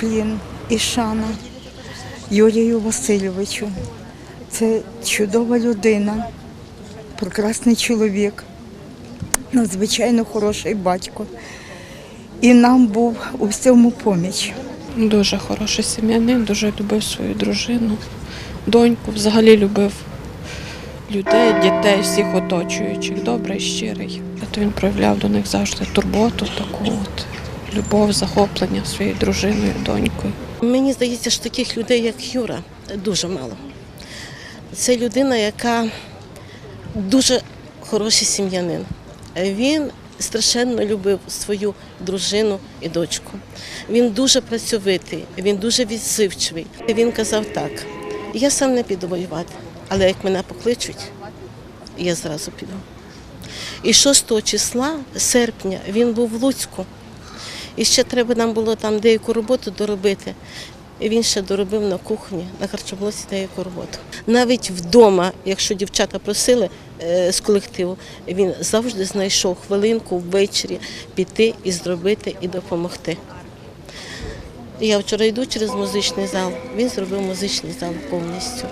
уклін і шана Юрію Васильовичу. Це чудова людина, прекрасний чоловік, надзвичайно хороший батько. І нам був у всьому поміч. Дуже хороший сім'янин, дуже любив свою дружину, доньку, взагалі любив людей, дітей, всіх оточуючих, добрий, щирий. Він проявляв до них завжди турботу, таку от любов, захоплення своєю дружиною, донькою. Мені здається, що таких людей, як Юра, дуже мало. Це людина, яка дуже хороший сім'янин. Він страшенно любив свою дружину і дочку. Він дуже працьовитий, він дуже відзивчивий. Він казав так: я сам не піду воювати, але як мене покличуть, я зразу піду. І 6 числа серпня він був в Луцьку. І ще треба нам було там деяку роботу доробити. І він ще доробив на кухні, на харчоблоці деяку роботу. Навіть вдома, якщо дівчата просили е, з колективу, він завжди знайшов хвилинку ввечері піти і зробити і допомогти. Я вчора йду через музичний зал, він зробив музичний зал повністю.